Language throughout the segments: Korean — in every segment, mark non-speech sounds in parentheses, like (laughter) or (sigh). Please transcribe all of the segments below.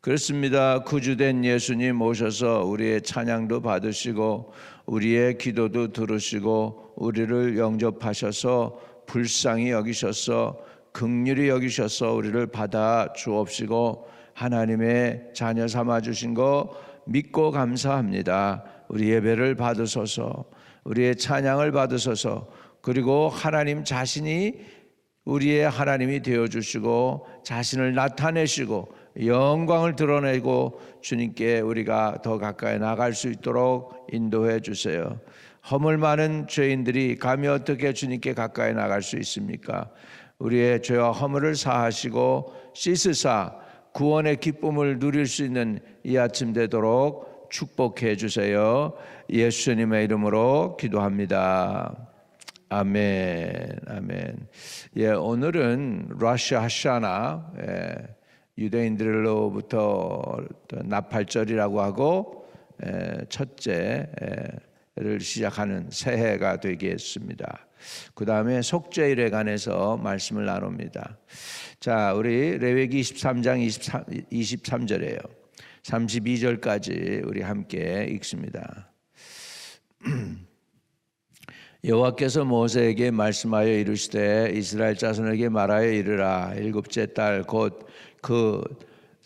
그렇습니다. 구주된 예수님 오셔서 우리의 찬양도 받으시고 우리의 기도도 들으시고 우리를 영접하셔서 불쌍히 여기셔서 극률이 여기셔서 우리를 받아 주옵시고 하나님의 자녀 삼아 주신 거 믿고 감사합니다. 우리 예배를 받으소서 우리의 찬양을 받으소서 그리고 하나님 자신이 우리의 하나님이 되어 주시고 자신을 나타내시고 영광을 드러내고 주님께 우리가 더 가까이 나갈 수 있도록 인도해 주세요. 허물 많은 죄인들이 감히 어떻게 주님께 가까이 나갈 수 있습니까? 우리의 죄와 허물을 사하시고 씻으사 구원의 기쁨을 누릴 수 있는 이 아침 되도록 축복해 주세요. 예수님의 이름으로 기도합니다. 아멘, 아멘. 예, 오늘은 러시아 하샤나 예, 유대인들로부터 나팔절이라고 하고 예, 첫째를 시작하는 새해가 되겠습니다. 그 다음에 속죄일에 관해서 말씀을 나눕니다. 자, 우리 레위기 23장 23, 23절에요. 32절까지 우리 함께 읽습니다. (clears throat) 여호와께서 모세에게 말씀하여 이르시되 이스라엘 자손에게 말하여 이르라 일곱째 달 곧 그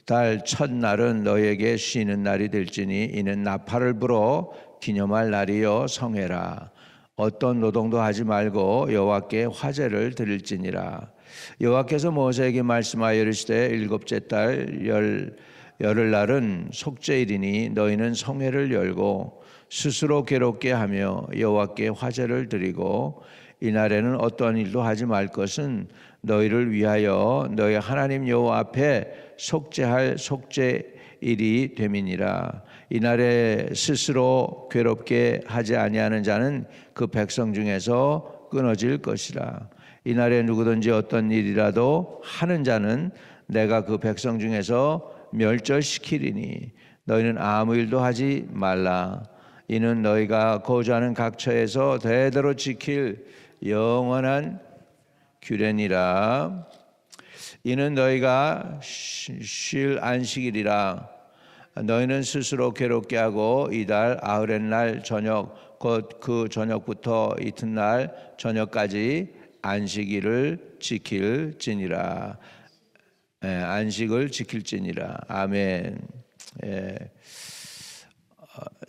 달 첫날은 너에게 쉬는 날이 될지니 이는 나팔을 불어 기념할 날이요 성회라. 어떤 노동도 하지 말고 여호와께 화제를 드릴지니라. 여호와께서 모세에게 말씀하여 이르시되 일곱째 달 열 열흘 날은 속죄일이니 너희는 성회를 열고 스스로 괴롭게 하며 여호와께 화제를 드리고 이날에는 어떠한 일도 하지 말 것은 너희를 위하여 너희 하나님 여호와 앞에 속죄할 속죄일이 됨이니라. 이날에 스스로 괴롭게 하지 아니하는 자는 그 백성 중에서 끊어질 것이라. 이날에 누구든지 어떤 일이라도 하는 자는 내가 그 백성 중에서 멸절시키리니 너희는 아무 일도 하지 말라. 이는 너희가 거주하는 각처에서 대대로 지킬 영원한 규례니라. 이는 너희가 쉴 안식일이라. 너희는 스스로 괴롭게 하고 이달 아흐렛 날 저녁 곧 그 저녁부터 이튿날 저녁까지 안식일을 지킬지니라. 예, 안식을 지킬지니라. 아멘. 예.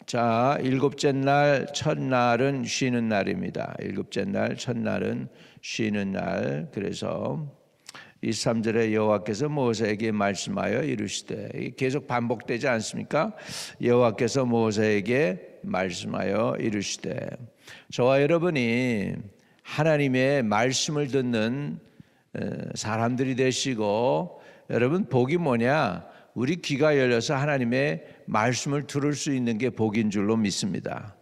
자, 일곱째 날 첫날은 쉬는 날입니다. 일곱째 날 첫날은 쉬는 날. 그래서 23절에 여호와께서 모세에게 말씀하여 이르시되 계속 반복되지 않습니까? 여호와께서 모세에게 말씀하여 이르시되 저와 여러분이 하나님의 말씀을 듣는 사람들이 되시고 여러분 복이 뭐냐? 우리 귀가 열려서 하나님의 말씀을 들을 수 있는 게 복인 줄로 믿습니다.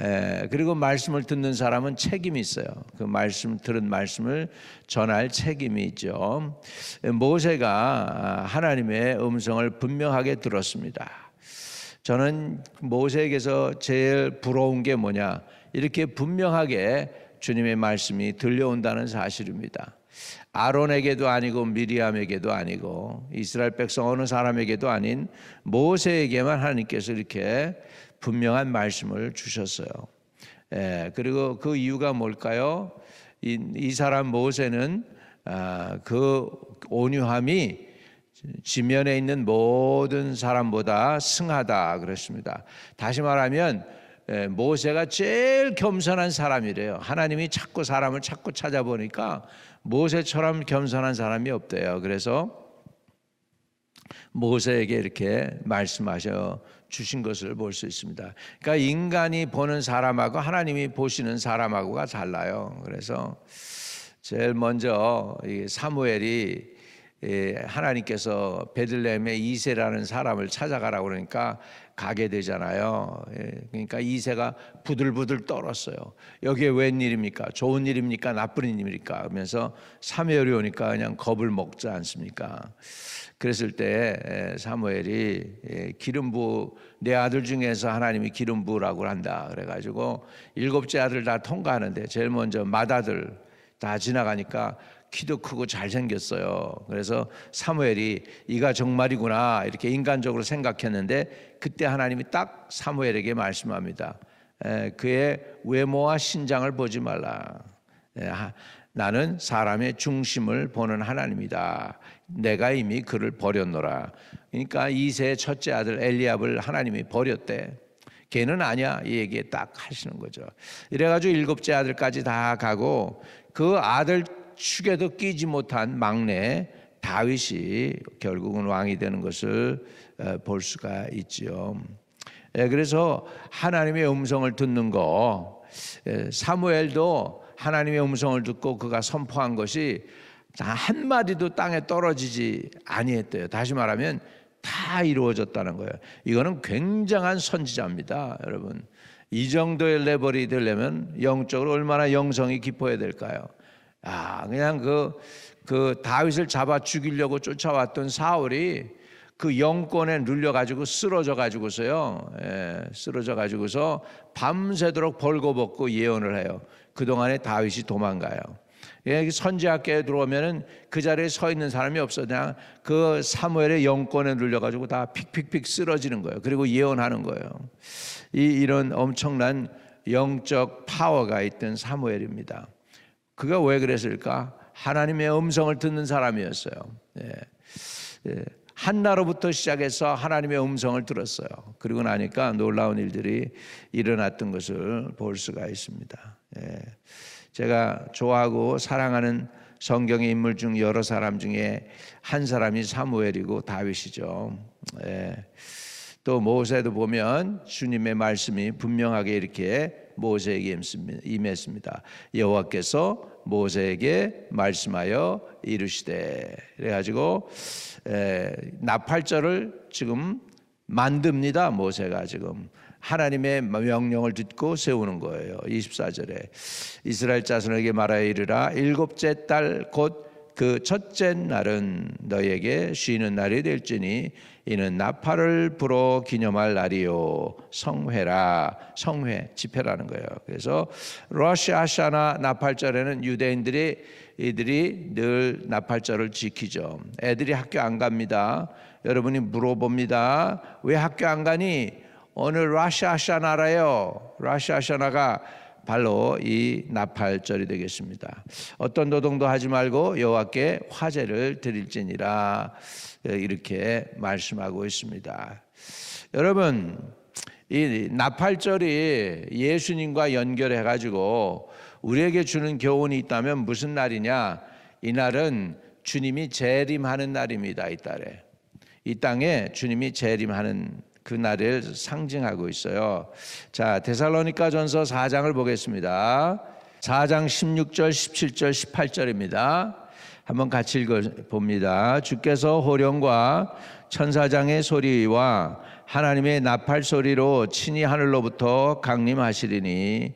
에, 그리고 말씀을 듣는 사람은 책임이 있어요. 그 말씀 들은 말씀을 전할 책임이 있죠. 모세가 하나님의 음성을 분명하게 들었습니다. 저는 모세에게서 제일 부러운 게 뭐냐? 이렇게 분명하게 주님의 말씀이 들려온다는 사실입니다. 아론에게도 아니고 미리암에게도 아니고 이스라엘 백성 어느 사람에게도 아닌 모세에게만 하나님께서 이렇게 분명한 말씀을 주셨어요. 예, 그리고 그 이유가 뭘까요? 이, 이 사람 모세는 아, 그 온유함이 지면에 있는 모든 사람보다 승하다 그랬습니다. 다시 말하면 예, 모세가 제일 겸손한 사람이래요. 하나님이 자꾸 사람을 자꾸 찾아보니까 모세처럼 겸손한 사람이 없대요. 그래서 모세에게 이렇게 말씀하셔 주신 것을 볼 수 있습니다. 그러니까 인간이 보는 사람하고 하나님이 보시는 사람하고가 달라요. 그래서 제일 먼저 사무엘이 하나님께서 베들레헴의 이세라는 사람을 찾아가라고 그러니까 가게 되잖아요. 예, 그러니까 이세가 부들부들 떨었어요. 여기에 웬일입니까? 좋은 일입니까? 나쁜 일입니까? 하면서 사무엘이 오니까 그냥 겁을 먹지 않습니까? 그랬을 때 사무엘이 기름 부내 아들 중에서 하나님이 기름 부라고 한다 그래가지고 일곱째 아들 다 통과하는데 제일 먼저 맏아들 다 지나가니까 키도 크고 잘생겼어요. 그래서 사무엘이 이가 정말이구나 이렇게 인간적으로 생각했는데 그때 하나님이 딱 사무엘에게 말씀합니다. 에, 그의 외모와 신장을 보지 말라. 나는 사람의 중심을 보는 하나님이다. 내가 이미 그를 버렸노라. 그러니까 이세 첫째 아들 엘리압을 하나님이 버렸대. 걔는 아니야 이 얘기 딱 하시는 거죠. 이래가지고 일곱째 아들까지 다 가고 그 아들 축에도 끼지 못한 막내 다윗이 결국은 왕이 되는 것을 어, 볼 수가 있지요. 예, 그래서 하나님의 음성을 듣는 거 예, 사무엘도 하나님의 음성을 듣고 그가 선포한 것이 한 마디도 땅에 떨어지지 아니했대요. 다시 말하면 다 이루어졌다는 거예요. 이거는 굉장한 선지자입니다, 여러분. 이 정도의 레벨이 되려면 영적으로 얼마나 영성이 깊어야 될까요? 아, 그냥 그, 그 다윗을 잡아 죽이려고 쫓아왔던 사울이 그 영권에 눌려가지고 쓰러져 가지고서요, 예, 쓰러져 가지고서 밤새도록 벌거벗고 예언을 해요. 그 동안에 다윗이 도망가요. 예, 선지학계에 들어오면은 그 자리에 서 있는 사람이 없어. 그냥 그 사무엘의 영권에 눌려가지고 다 픽픽픽 쓰러지는 거예요. 그리고 예언하는 거예요. 이 이런 엄청난 영적 파워가 있던 사무엘입니다. 그가 왜 그랬을까? 하나님의 음성을 듣는 사람이었어요. 예. 예. 한나로부터 시작해서 하나님의 음성을 들었어요. 그리고 나니까 놀라운 일들이 일어났던 것을 볼 수가 있습니다. 예. 제가 좋아하고 사랑하는 성경의 인물 중 여러 사람 중에 한 사람이 사무엘이고 다윗이죠. 예. 또 모세도 보면 주님의 말씀이 분명하게 이렇게 모세에게 임했습니다. 여호와께서 모세에게 말씀하여 이르시되 그래가지고 에, 나팔절을 지금 만듭니다. 모세가 지금 하나님의 명령을 듣고 세우는 거예요. 24절에 이스라엘 자손에게 말하여 이르라 일곱째 달 곧 그 첫째 날은 너에게 쉬는 날이 될지니 이는 나팔을 불어 기념할 날이요 성회라 성회 집회라는 거예요. 그래서 러시 아샤나 나팔절에는 유대인들이 이들이 늘 나팔절을 지키죠. 애들이 학교 안 갑니다. 여러분이 물어봅니다. 왜 학교 안 가니? 오늘 라샤샤 나라요. 라샤샤 나가 바로 이 나팔절이 되겠습니다. 어떤 노동도 하지 말고 여호와께 화제를 드릴지니라 이렇게 말씀하고 있습니다. 여러분 이 나팔절이 예수님과 연결해 가지고 우리에게 주는 교훈이 있다면 무슨 날이냐? 이 날은 주님이 재림하는 날입니다. 이 달에 이 땅에 주님이 재림하는 그 날을 상징하고 있어요. 자, 데살로니가 전서 4장을 보겠습니다. 4장 16절, 17절, 18절입니다. 한번 같이 읽어 봅니다. 주께서 호령과 천사장의 소리와 하나님의 나팔 소리로 친히 하늘로부터 강림하시리니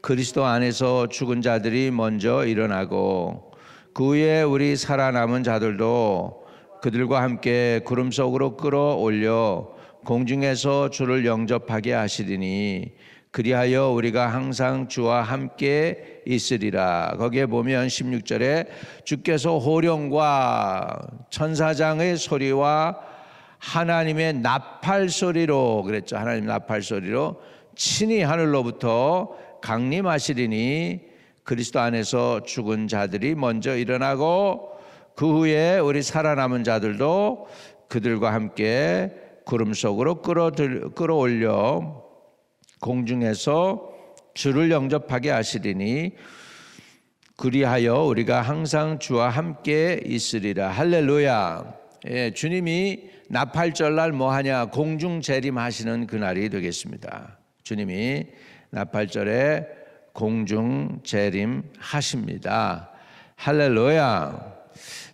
그리스도 안에서 죽은 자들이 먼저 일어나고 그 후에 우리 살아남은 자들도 그들과 함께 구름 속으로 끌어올려 공중에서 주를 영접하게 하시리니 그리하여 우리가 항상 주와 함께 있으리라. 거기에 보면 16절에 주께서 호령과 천사장의 소리와 하나님의 나팔 소리로 그랬죠. 하나님 나팔 소리로 친히 하늘로부터 강림하시리니 그리스도 안에서 죽은 자들이 먼저 일어나고 그 후에 우리 살아남은 자들도 그들과 함께 구름 속으로 끌어들, 끌어올려 공중에서 주를 영접하게 하시리니 그리하여 우리가 항상 주와 함께 있으리라 할렐루야. 예, 주님이 나팔절 날 뭐 하냐 공중 재림하시는 그날이 되겠습니다. 주님이 나팔절에 공중 재림하십니다. 할렐루야.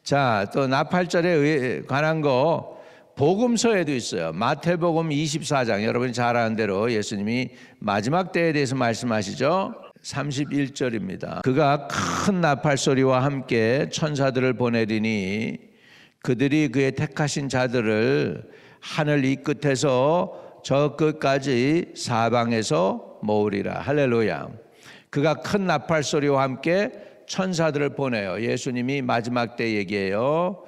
자, 또 나팔절에 관한 거 복음서에도 있어요. 마태복음 24장 여러분이 잘 아는 대로 예수님이 마지막 때에 대해서 말씀하시죠. 31절입니다. 그가 큰 나팔 소리와 함께 천사들을 보내리니 그들이 그의 택하신 자들을 하늘 이 끝에서 저 끝까지 사방에서 모으리라. 할렐루야. 그가 큰 나팔 소리와 함께 천사들을 보내요. 예수님이 마지막 때 얘기해요.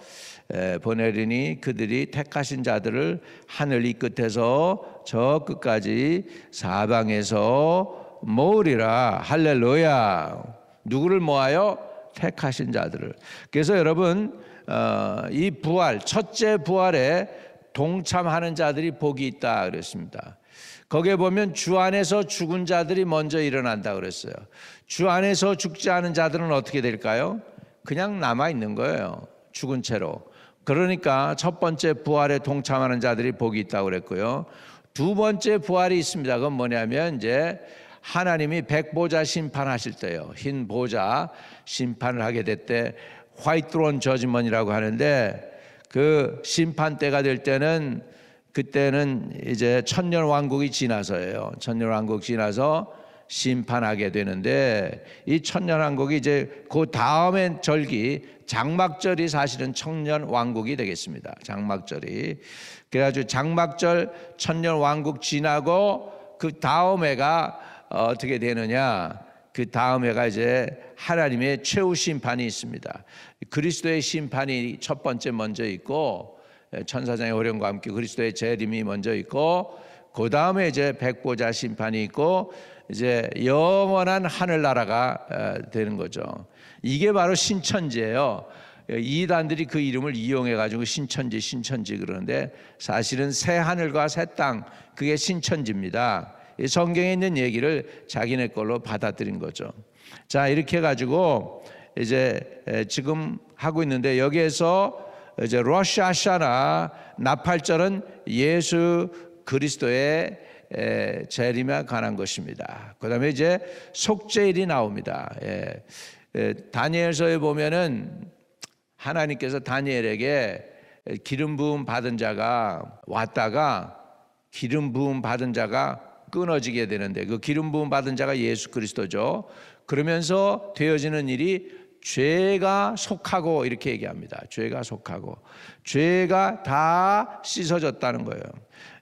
에, 보내리니 그들이 택하신 자들을 하늘 이 끝에서 저 끝까지 사방에서 모으리라 할렐루야. 누구를 모아요? 택하신 자들을. 그래서 여러분 어, 이 부활 첫째 부활에 동참하는 자들이 복이 있다 그랬습니다. 거기에 보면 주 안에서 죽은 자들이 먼저 일어난다 그랬어요. 주 안에서 죽지 않은 자들은 어떻게 될까요? 그냥 남아 있는 거예요. 죽은 채로. 그러니까 첫 번째 부활에 동참하는 자들이 복이 있다고 그랬고요. 두 번째 부활이 있습니다. 그건 뭐냐면 이제 하나님이 백보자 심판하실 때요. 흰 보자 심판을 하게 됐대. 화이트론 저지먼이라고 하는데 그 심판 때가 될 때는 그때는 이제 천년 왕국이 지나서예요. 천년 왕국 지나서 심판하게 되는데 이 천년 왕국이 이제 그 다음엔 절기 장막절이 사실은 천년 왕국이 되겠습니다. 장막절이 그래가지고 장막절 천년 왕국 지나고 그 다음 해가 어떻게 되느냐? 그 다음 해가 이제 하나님의 최후 심판이 있습니다. 그리스도의 심판이 첫 번째 먼저 있고 천사장의 호령과 함께 그리스도의 재림이 먼저 있고 그 다음에 이제 백보자 심판이 있고 이제 영원한 하늘나라가 어, 되는 거죠. 이게 바로 신천지예요. 이단들이 그 이름을 이용해 가지고 신천지 신천지 그러는데 사실은 새 하늘과 새 땅 그게 신천지입니다. 성경에 있는 얘기를 자기네 걸로 받아들인 거죠. 자 이렇게 가지고 이제 지금 하고 있는데 여기에서 이제 로샤샤나 나팔절은 예수 그리스도의 재림에 관한 것입니다. 그 다음에 이제 속죄일이 나옵니다. 예. 다니엘서에 보면은 하나님께서 다니엘에게 기름 부음 받은 자가 왔다가 기름 부음 받은 자가 끊어지게 되는데 그 기름 부음 받은 자가 예수 그리스도죠. 그러면서 되어지는 일이 죄가 속하고 이렇게 얘기합니다. 죄가 속하고 죄가 다 씻어졌다는 거예요.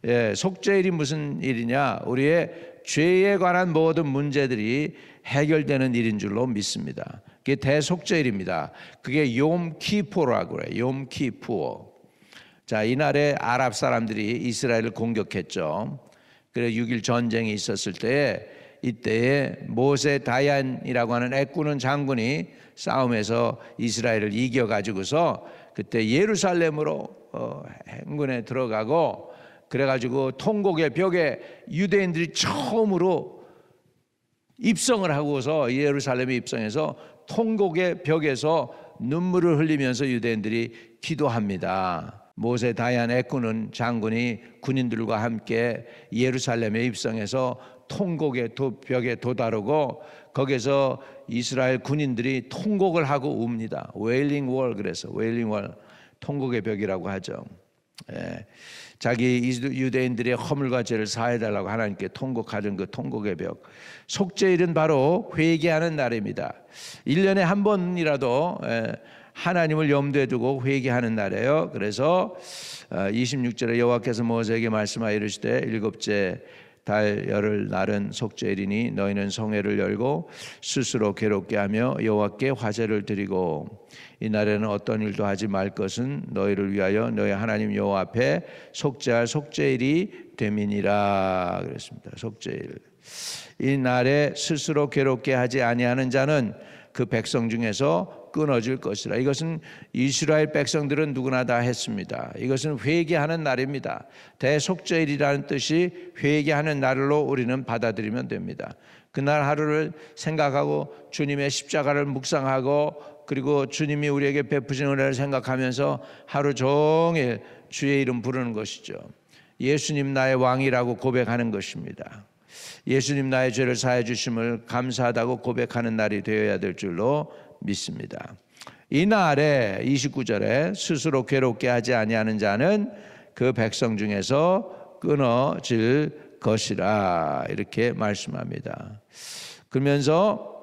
예, 속죄일이 무슨 일이냐? 우리의 죄에 관한 모든 문제들이 해결되는 일인 줄로 믿습니다. 그게 대속죄일입니다. 그게 욤키포라고 그래요. 욤키푸어. 자, 이날에 아랍 사람들이 이스라엘을 공격했죠. 그래 6일 전쟁이 있었을 때에 이때에 모세 다얀이라고 하는 애꾸는 장군이 싸움에서 이스라엘을 이겨 가지고서 그때 예루살렘으로 어, 행군에 들어가고 그래 가지고 통곡의 벽에 유대인들이 처음으로 입성을 하고서 예루살렘에 입성해서 통곡의 벽에서 눈물을 흘리면서 유대인들이 기도합니다. 모세 다얀 애꾸는 장군이 군인들과 함께 예루살렘에 입성해서 통곡의 벽에 도다르고 거기서 이스라엘 군인들이 통곡을 하고 웁니다. 웨일링 월 그래서 웨일링 월 통곡의 벽이라고 하죠. 예. 자기 유대인들의 허물과 죄를 사해달라고 하나님께 통곡하는 그 통곡의 벽. 속죄일은 바로 회개하는 날입니다. 1년에 한 번이라도 예, 하나님을 염두에 두고 회개하는 날이에요. 그래서 26절에 어, 여호와께서 모세에게 말씀하여 이르시되 일곱째 달 열흘 날은 속죄일이니 너희는 성회를 열고 스스로 괴롭게 하며 여호와께 화제를 드리고 이 날에는 어떤 일도 하지 말 것은 너희를 위하여 너희 하나님 여호와 앞에 속죄할 속죄일이 됨이니라 그랬습니다. 속죄일. 이 날에 스스로 괴롭게 하지 아니하는 자는 그 백성 중에서 끊어질 것이라. 이것은 이스라엘 백성들은 누구나 다 했습니다. 이것은 회개하는 날입니다. 대속죄일이라는 뜻이 회개하는 날로 우리는 받아들이면 됩니다. 그날 하루를 생각하고 주님의 십자가를 묵상하고 그리고 주님이 우리에게 베푸신 은혜를 생각하면서 하루 종일 주의 이름 부르는 것이죠. 예수님 나의 왕이라고 고백하는 것입니다. 예수님 나의 죄를 사해 주심을 감사하다고 고백하는 날이 되어야 될 줄로 믿습니다. 이날에 29절에 스스로 괴롭게 하지 아니하는 자는 그 백성 중에서 끊어질 것이라 이렇게 말씀합니다. 그러면서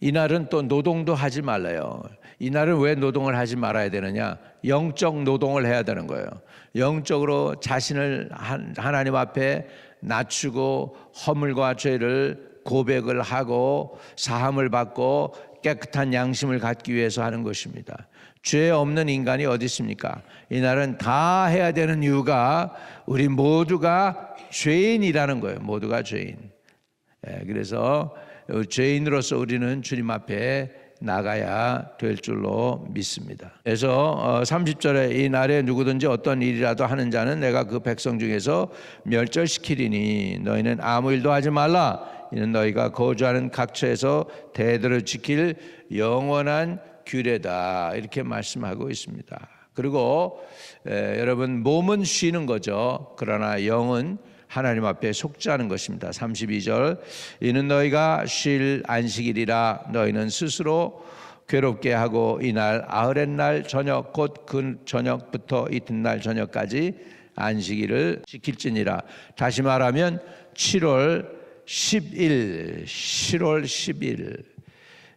이날은 또 노동도 하지 말래요. 이날은 왜 노동을 하지 말아야 되느냐? 영적 노동을 해야 되는 거예요. 영적으로 자신을 하나님 앞에 낮추고 허물과 죄를 고백을 하고 사함을 받고 깨끗한 양심을 갖기 위해서 하는 것입니다. 죄 없는 인간이 어디 있습니까? 이날은 다 해야 되는 이유가 우리 모두가 죄인이라는 거예요. 모두가 죄인. 예, 그래서 죄인으로서 우리는 주님 앞에 나가야 될 줄로 믿습니다. 그래서 30절에 이 날에 누구든지 어떤 일이라도 하는 자는 내가 그 백성 중에서 멸절시키리니 너희는 아무 일도 하지 말라. 이는 너희가 거주하는 각처에서 대대로 지킬 영원한 규례다. 이렇게 말씀하고 있습니다. 그리고 에, 여러분 몸은 쉬는 거죠. 그러나 영은 하나님 앞에 속죄하는 것입니다. 32절 이는 너희가 쉴 안식일이라 너희는 스스로 괴롭게 하고 이날 아흐렛 날 저녁 곧 그 저녁부터 이튿날 저녁까지 안식일을 지킬지니라. 다시 말하면 7월 10일, 7월 10일.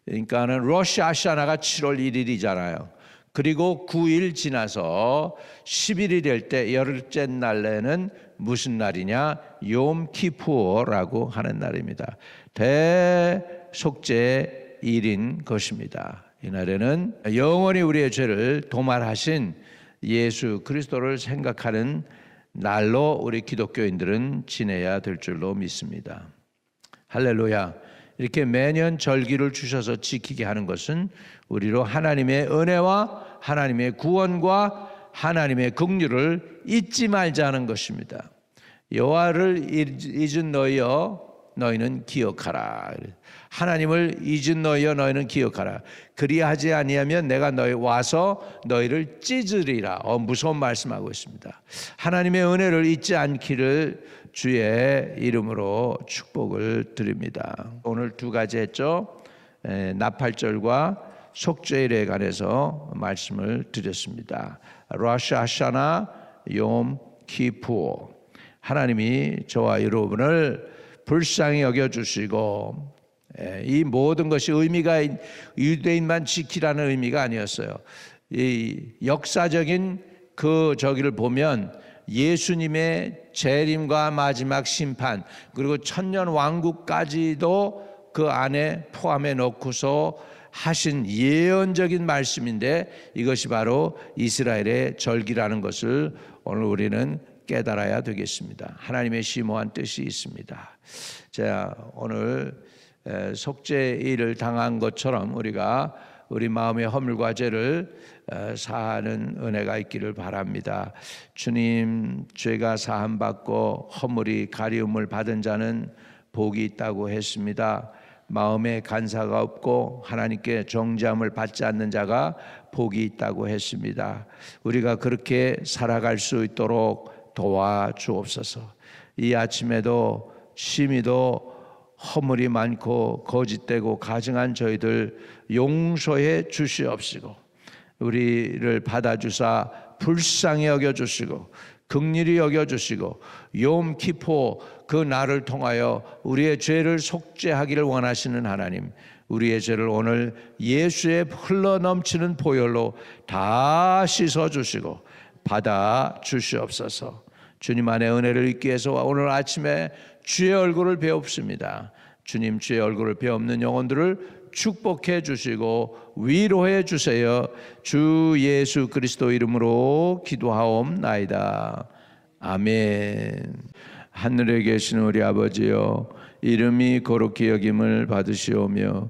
그러니까는 러시 아시아나가 7월 1일이잖아요. 그리고 9일 지나서 10일이 될 때 열흘째 날에는 무슨 날이냐? 욤키푸어라고 하는 날입니다. 대속죄 일인 것입니다. 이 날에는 영원히 우리의 죄를 도말하신 예수 그리스도를 생각하는 날로 우리 기독교인들은 지내야 될 줄로 믿습니다. 할렐루야. 이렇게 매년 절기를 주셔서 지키게 하는 것은 우리로 하나님의 은혜와 하나님의 구원과 하나님의 긍휼을 잊지 말자는 것입니다. 여호와를 잊은 너희여 너희는 기억하라. 하나님을 잊은 너희여 너희는 기억하라. 그리하지 아니하면 내가 너희 와서 너희를 찢으리라. 어, 무서운 말씀하고 있습니다. 하나님의 은혜를 잊지 않기를 주의 이름으로 축복을 드립니다. 오늘 두 가지 했죠. 에, 나팔절과 속죄일에 관해서 말씀을 드렸습니다. 라샤샤나 욤 키푸 하나님이 저와 여러분을 불쌍히 여겨 주시고 이 모든 것이 의미가 유대인만 지키라는 의미가 아니었어요. 이 역사적인 그 저기를 보면 예수님의 재림과 마지막 심판 그리고 천년 왕국까지도 그 안에 포함해 놓고서 하신 예언적인 말씀인데 이것이 바로 이스라엘의 절기라는 것을 오늘 우리는 깨달아야 되겠습니다. 하나님의 심오한 뜻이 있습니다. 자, 오늘 속죄 일을 당한 것처럼 우리가 우리 마음의 허물과 죄를 사하는 은혜가 있기를 바랍니다. 주님, 죄가 사함 받고 허물이 가리움을 받은 자는 복이 있다고 했습니다. 마음에 간사가 없고 하나님께 정죄함을 받지 않는 자가 복이 있다고 했습니다. 우리가 그렇게 살아갈 수 있도록 도와주옵소서. 이 아침에도 심히도 허물이 많고 거짓되고 가증한 저희들 용서해 주시옵시고 우리를 받아주사 불쌍히 여겨 주시고 극률이 여겨 주시고 욤 키포 그 날을 통하여 우리의 죄를 속죄하기를 원하시는 하나님 우리의 죄를 오늘 예수의 흘러 넘치는 보혈로 다 씻어 주시고 받아 주시옵소서. 주님 안에 은혜를 잊기 위해서 오늘 아침에 주의 얼굴을 배웁습니다. 주님 주의 얼굴을 배없는 영혼들을 축복해 주시고 위로해 주세요. 주 예수 그리스도 이름으로 기도하옵나이다. 아멘. 하늘에 계신 우리 아버지여 이름이 거룩히 여김을 받으시오며